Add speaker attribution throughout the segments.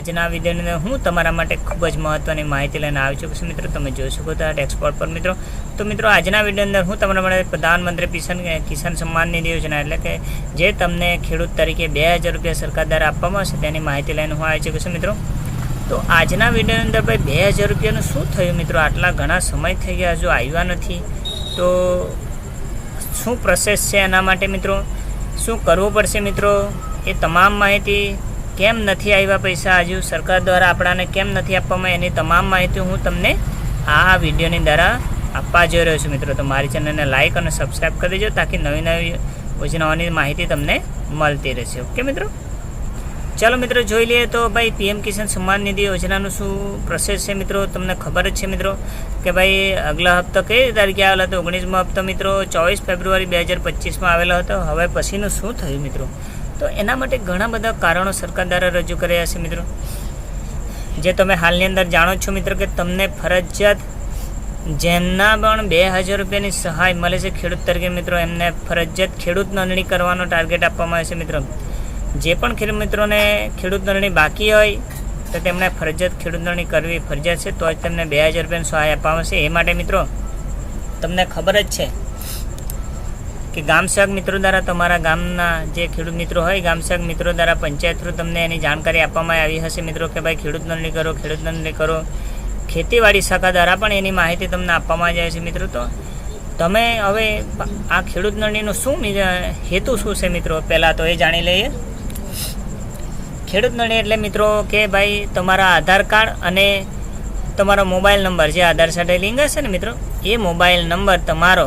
Speaker 1: આજના વિડીયોની હું તમારા માટે ખૂબ જ મહત્ત્વની માહિતી લઈને આવી છું. મિત્રો, તમે જોઈ શકો છો એક્સપોર્ટ પર. મિત્રો, તો મિત્રો, આજના વીડિયો અંદર હું તમારા માટે પ્રધાનમંત્રી કિસાન કિસાન સન્માન નિધિ યોજના, એટલે કે જે તમને ખેડૂત તરીકે બે હજાર રૂપિયા સરકાર દ્વારા આપવામાં આવશે તેની માહિતી લઈને હું આવી છું, મિત્રો. તો આજના વિડીયોની અંદર ભાઈ, બે હજાર રૂપિયાનું શું થયું? મિત્રો, આટલા ઘણા સમય થઈ ગયા, હજુ આવ્યા નથી. તો શું પ્રોસેસ છે એના માટે મિત્રો? શું કરવું પડશે મિત્રો? એ તમામ માહિતી કેમ નથી આવ્યા પૈસા? હજુ સરકાર દ્વારા આપણાને કેમ નથી આપવામાં એની તમામ માહિતી હું તમને આ વિડીયોની દ્વારા આપવા જઈ રહ્યો છું મિત્રો. તો મારી ચેનલને લાઇક અને સબસ્ક્રાઈબ કરી દેજો, તાકી નવી નવી યોજનાઓની માહિતી તમને મળતી રહેશે. ઓકે મિત્રો? ચાલો મિત્રો જોઈ લઈએ તો ભાઈ પીએમ કિસાન સન્માન નિધિ યોજનાનું શું પ્રોસેસ છે મિત્રો? તમને ખબર જ છે મિત્રો કે ભાઈ આગલા હપ્તો કઈ તારીખે આવેલો હતો? ઓગણીસમો હપ્તો મિત્રો ચોવીસ ફેબ્રુઆરી બે હજાર પચીસમાં આવેલો હતો. હવે પછીનું શું થયું મિત્રો? તો એના માટે ઘણા બધા કારણો સરકાર દ્વારા રજૂ કર્યા છે મિત્રો. જે તમે હાલની અંદર જાણો છો મિત્રો કે તમને ફરજિયાત જેમના પણ બે હજાર રૂપિયાની સહાય મળે છે ખેડૂત તરીકે મિત્રો, એમને ફરજિયાત ખેડૂત નોંધણી કરવાનો ટાર્ગેટ આપવામાં આવે છે મિત્રો. જે પણ ખેડૂત મિત્રોને ખેડૂત નોંધણી બાકી હોય, તો તેમણે ફરજિયાત ખેડૂત નોંધણી કરવી ફરજિયાત છે. તો જ તેમને બે હજાર રૂપિયાની સહાય આપવામાં આવશે. એ માટે મિત્રો, તમને ખબર જ છે કે ગામ સેવક મિત્રો દ્વારા તમારા ગામના જે ખેડૂત મિત્રો હોય, ગામ સેવક મિત્રો દ્વારા પંચાયત થ્રુ તમને એની જાણકારી આપવામાં આવી હશે મિત્રો કે ભાઈ ખેડૂત નોંધણી કરો, ખેડૂત નોંધણી કરો. ખેતીવાડી શાખા દ્વારા પણ એની માહિતી તમને આપવામાં આવી છે મિત્રો. તો તમે હવે આ ખેડૂત નોંધણીનો શું હેતુ શું છે મિત્રો? પહેલાં તો એ જાણી લઈએ. ખેડૂત નોંધણી એટલે મિત્રો કે ભાઈ તમારા આધાર કાર્ડ અને તમારો મોબાઈલ નંબર જે આધાર સાથે લિંક હશે ને મિત્રો, એ મોબાઈલ નંબર તમારો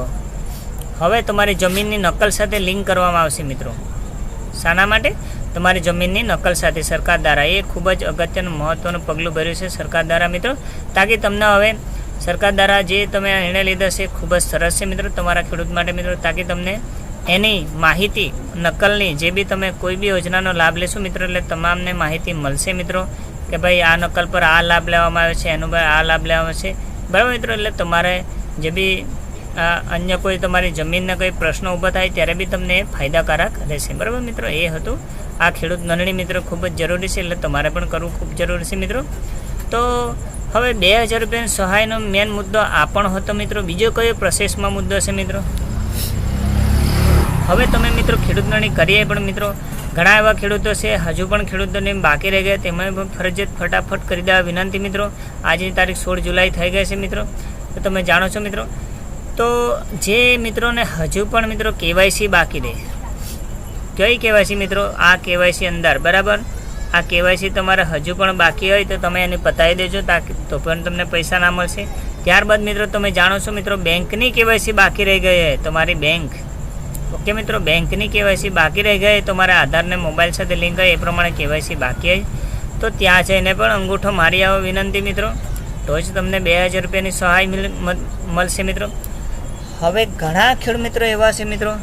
Speaker 1: હવે તમારી જમીનની નકલ સાથે લિંક કરવામાં આવશે મિત્રો. શાના માટે? તમારી જમીનની નકલ સાથે સરકાર દ્વારા, એ ખૂબ જ અગત્યનું મહત્ત્વનું પગલું ભર્યું છે સરકાર દ્વારા મિત્રો. તાકી તમને હવે સરકાર દ્વારા જે તમે નિર્ણય લીધો છે ખૂબ જ સરસ છે મિત્રો, તમારા ખેડૂત માટે મિત્રો. તાકી તમને એની માહિતી, નકલની જે બી તમે કોઈ બી યોજનાનો લાભ લેશો મિત્રો, એટલે તમામને માહિતી મળશે મિત્રો, કે ભાઈ આ નકલ પર આ લાભ લેવામાં આવે છે, એનું પર આ લાભ લેવામાં છે. બરાબર મિત્રો, એટલે તમારે જે બી અન્ય કોઈ તમારી જમીનના કોઈ પ્રશ્નો ઊભા થાય ત્યારે બી તમને ફાયદાકારક રહેશે. બરાબર મિત્રો, એ હતું. આ ખેડૂત નોંધણી મિત્રો ખૂબ જ જરૂરી છે, એટલે તમારે પણ કરવું ખૂબ જરૂરી છે મિત્રો. તો હવે બે હજાર રૂપિયાની સહાયનો મેન મુદ્દો આ પણ હતો મિત્રો. બીજો કયો પ્રોસેસમાં મુદ્દો છે મિત્રો? હવે તમે મિત્રો ખેડૂત નોંધણી કરીએ પણ મિત્રો, ઘણા એવા ખેડૂતો છે, હજુ પણ ખેડૂતોને બાકી રહી ગયા તેમાં પણ ફરજિયાત ફટાફટ કરી દેવા વિનંતી મિત્રો. આજની તારીખ સોળ જુલાઈ થઈ ગઈ છે મિત્રો. તો તમે જાણો છો મિત્રો? તો જે મિત્રોને હજુ પણ મિત્રો કેવાયસી બાકી રહે. કઈ કેવાયસી મિત્રો? આ કેવાયસી અંદર, બરાબર? આ કેવાયસી તમારે હજુ પણ બાકી હોય તો તમે એને પતાવી દેજો, તાકી, તો પણ તમને પૈસા ના મળશે. ત્યારબાદ મિત્રો તમે જાણો છો મિત્રો, બેંકની કેવાયસી બાકી રહી ગઈ હોય તમારી બેંક. ઓકે મિત્રો, બેંકની કેવાયસી બાકી રહી ગઈ તમારા આધારને મોબાઈલ સાથે લિંક હોય એ પ્રમાણે કેવાયસી બાકી હોય તો ત્યાં જઈને પણ અંગૂઠો મારી આવો વિનંતી મિત્રો. તો જ તમને બે હજાર રૂપિયાની સહાય મળશે મિત્રો. હવે ઘણા ખેડૂત મિત્રો એવા છે મિત્રો,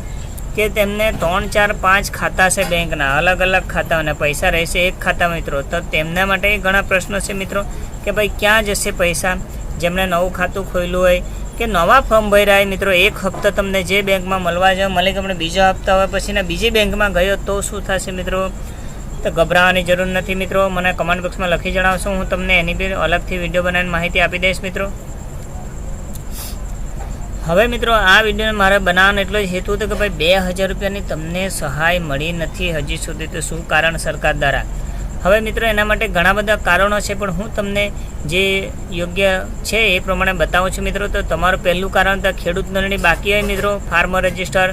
Speaker 1: કે તેમને ત્રણ, ચાર, પાંચ ખાતા છે બેંકના, અલગ અલગ ખાતા અને પૈસા રહેશે એક ખાતા મિત્રો. તો તેમના માટે ઘણા પ્રશ્નો છે મિત્રો, કે ભાઈ ક્યાં જશે પૈસા? જેમણે નવું ખાતું ખોલ્યું હોય કે નવા ફોર્મ ભર્યા મિત્રો, એક હપ્તા તમને જે બેંકમાં મળવા જાવ મળી કે બીજા હપ્તા હોય પછીના બીજી બેંકમાં ગયો તો શું થશે મિત્રો? તો ગભરાવાની જરૂર નથી મિત્રો. મને કમેન્ટ બોક્સમાં લખી જણાવશો. હું તમને એની બી અલગથી વીડિયો બનાવીને માહિતી આપી દઈશ મિત્રો. હવે મિત્રો, આ વીડિયો મારે બનાવવાનો એટલો જ હેતુ હતો કે ભાઈ બે હજાર રૂપિયાની તમને સહાય મળી નથી હજી સુધી. તો શું કારણ સરકાર દ્વારા? હવે મિત્રો, એના માટે ઘણા બધા કારણો છે, પણ હું તમને જે યોગ્ય છે એ પ્રમાણે બતાવું છું મિત્રો. તો તમારું પહેલું કારણ તો ખેડૂત નોંધણી બાકી હોય મિત્રો, ફાર્મર રજિસ્ટર.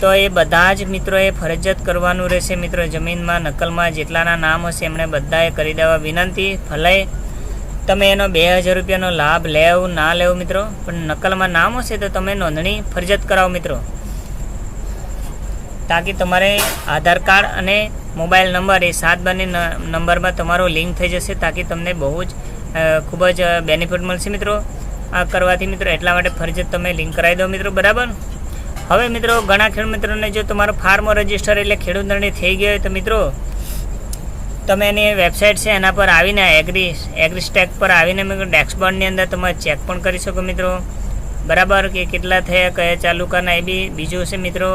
Speaker 1: તો એ બધા જ મિત્રોએ ફરજિયાત કરવાનું રહેશે મિત્રો, જમીનમાં, નકલમાં જેટલાના નામ હશે એમણે બધાએ કરી દેવા વિનંતી. ભલે તમે એનો બે હજાર રૂપિયાનો લાભ લેવ, ના લેવ મિત્રો, પણ નકલમાં નામ હશે તો તમે નોંધણી ફરજિયાત કરાવો મિત્રો. તાકી તમારે આધાર કાર્ડ અને મોબાઈલ નંબર એ સાત બારની ન- નંબરમાં તમારો લિંક થઈ જશે તાકી તમને બહુ જ ખૂબ જ બેનિફિટ મળશે મિત્રો. આ કરવાથી મિત્રો એટલા માટે ફરજિયાત તમે લિંક કરાવી દો મિત્રો, બરાબર? હવે મિત્રો ઘણા ખેડૂત મિત્રોને જો તમારો ફાર્મ રજિસ્ટર એટલે ખેડૂત નોંધણી થઈ ગઈ હોય તો મિત્રો, તમે એની વેબસાઇટ છે એના પર આવીને એગ્રી એગ્રી સ્ટેક પર આવીને મિત્રો ડેસ્કબોર્ડની અંદર તમે ચેક પણ કરી શકો મિત્રો. બરાબર કે કેટલા થયા, કયા ચાલુ કરના એ બી બીજું છે મિત્રો.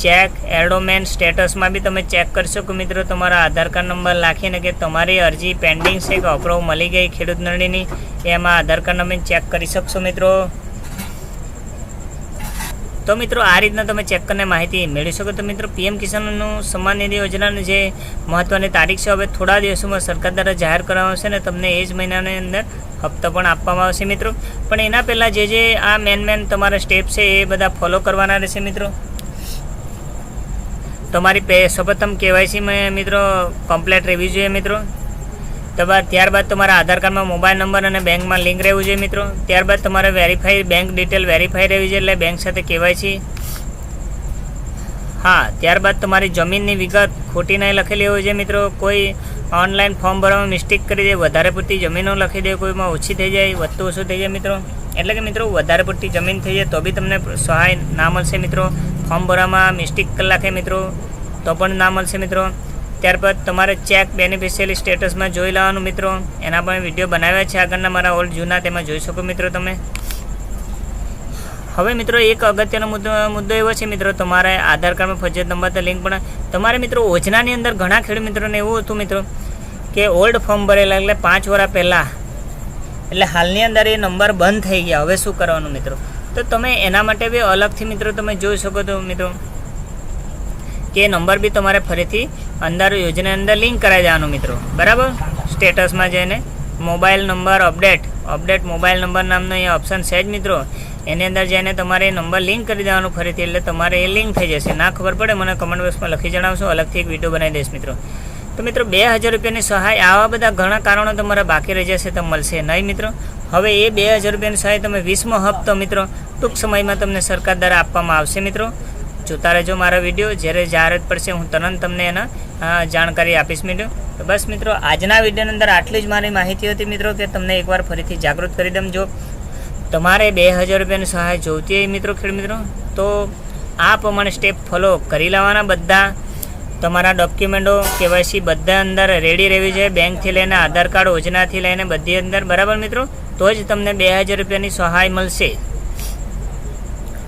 Speaker 1: ચેક, એડોમેન, સ્ટેટસમાં બી તમે ચેક કરી શકો મિત્રો. તમારા આધાર કાર્ડ નંબર લાખીને કે તમારી અરજી પેન્ડિંગ છે કે અપ્રૂવ મળી ગઈ ખેડૂત નળીની, એમાં આધાર કાર્ડ નંબર ચેક કરી શકશો મિત્રો. તો મિત્રો, આ રીતના તમે ચેક કરીને માહિતી મેળવી શકો તો મિત્રો, પીએમ કિસાનનું સન્માન નિધિ યોજનાની જે મહત્ત્વની તારીખ છે, હવે થોડા દિવસોમાં સરકાર દ્વારા જાહેર કરવામાં આવશે ને તમને એ જ મહિનાની અંદર હપ્તો પણ આપવામાં આવશે મિત્રો. પણ એના પહેલાં જે જે આ મેન મેન તમારા સ્ટેપ છે એ બધા ફોલો કરવાના રહેશે મિત્રો. તમારી સૌપ્રથમ કેવાયસીમાં મિત્રો કમ્પ્લેટ રહેવી જોઈએ મિત્રો. ત્યારબાદ ત્યારબાદ તમારા આધાર કાર્ડમાં મોબાઈલ નંબર અને બેંકમાં લિંક રહેવું જોઈએ મિત્રો. ત્યારબાદ તમારે વેરીફાઈ બેંક ડિટેલ વેરીફાઈ રહેવી જોઈએ એટલે બેંક સાથે કેવાયસી. હા, ત્યારબાદ તમારી જમીનની વિગત ખોટી નહીં લખેલી હોય છે મિત્રો. કોઈ ઓનલાઈન ફોર્મ ભરવામાં મિસ્ટેક કરી દે, વધારે પૂરતી જમીનો લખી દે, કોઈમાં ઓછી થઈ જાય વધતું ઓછું થઈ જાય મિત્રો. એટલે કે મિત્રો, વધારે પડતી જમીન થઈ જાય તો બી તમને સહાય ના મળશે મિત્રો. ફોર્મ ભરવામાં મિસ્ટેક કલાકે મિત્રો, તો પણ ના મળશે મિત્રો. ત્યારબાદ તમારે ચેક બેનિફિશિયરી સ્ટેટસમાં જોઈ લેવાનું મિત્રો. એના પણ વીડિયો બનાવ્યા છે આગળના મારા ઓલ્ડ જૂના, તેમાં જોઈ શકો મિત્રો તમે. હવે મિત્રો, એક અગત્યનો મુદ્દો મુદ્દો એવો છે મિત્રો, તમારે આધાર કાર્ડમાં ફરજિયાત નંબર તો લિંક પણ તમારે મિત્રો યોજનાની અંદર ઘણા ખેડૂત મિત્રોને એવું હતું મિત્રો, કે ઓલ્ડ ફોર્મ ભરેલા એટલે પાંચ વર્ષ પહેલાં એટલે હાલની અંદર એ નંબર બંધ થઈ ગયા. હવે શું કરવાનું મિત્રો? તો તમે એના માટે બી અલગથી મિત્રો તમે જોઈ શકો તો મિત્રો કે નંબર બી તમારે ફરીથી અંદર યોજના અંદર લિંક કરાવી દેવાનો મિત્રો. બરાબર? સ્ટેટસમાં જઈને mobile number update update mobile number નામનો અહીંયા ઓપ્શન છે જ મિત્રો. એની અંદર જઈને તમારે નંબર લિંક કરી દેવાનું ફરીથી એટલે તમારે એ લિંક થઈ જશે. ના ખબર પડે, મને કમેન્ટ બોક્સમાં લખી જણાવશો. અલગથી એક વીડિયો બનાવી દઈશ મિત્રો. તો મિત્રો, બે હજાર રૂપિયાની સહાય આવા બધા ઘણા કારણો તમારા બાકી રહી જશે, તો મળશે નહીં મિત્રો. હવે એ બે હજાર રૂપિયાની સહાય તમે વીસમો હપ્તો મિત્રો, ટૂંક સમયમાં તમને સરકાર દ્વારા આપવામાં આવશે મિત્રો. જોતા રહેજો મારા વીડિયો, જ્યારે જાહેરાત પડશે હું તરત તમને એના જાણકારી આપીશ મિત્રો. તો બસ મિત્રો, આજના વિડીયોની અંદર આટલી જ મારી માહિતી હતી મિત્રો, કે તમને એકવાર ફરીથી જાગૃત કરી દઉં જો. તમારે બે હજાર રૂપિયાની સહાય જોઈતી હોય મિત્રો ખેડ મિત્રો, તો આ પ્રમાણે સ્ટેપ ફોલો કરી લેવાના બધા. તમારા ડોક્યુમેન્ટો કેવાયસી બધા અંદર રેડી રહેવી જોઈએ. બેંકથી લઈને આધાર કાર્ડ યોજનાથી લઈને બધી અંદર. બરાબર મિત્રો? તો જ તમને બે હજાર રૂપિયાની સહાય મળશે.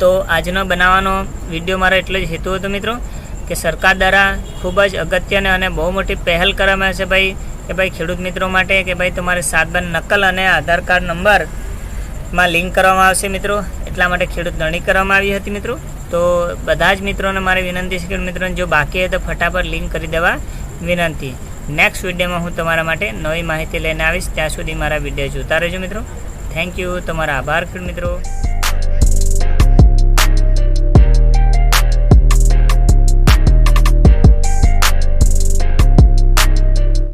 Speaker 1: તો આજનો બનાવવાનો વીડિયો મારો એટલો જ હેતુ હતો મિત્રો, કે સરકાર દ્વારા ખૂબ જ અગત્યને અને બહુ મોટી પહેલ કરવામાં છે ભાઈ, કે ભાઈ ખેડૂત મિત્રો માટે, કે ભાઈ તમારે સાત નકલ અને આધાર કાર્ડ નંબરમાં લિંક કરવામાં આવશે મિત્રો. એટલા માટે ખેડૂત નોંધણી કરવામાં આવી હતી મિત્રો. તો બધા જ મિત્રોને મારે વિનંતી છે કે મિત્રોને જો બાકી હોય તો ફટાફટ લિંક કરી દેવા વિનંતી. નેક્સ્ટ વિડીયોમાં હું તમારા માટે નવી માહિતી લઈને આવીશ. ત્યાં સુધી મારા વીડિયો જોતા રહેજો મિત્રો. થેન્ક યુ તમારા આભાર ખેડૂત મિત્રો.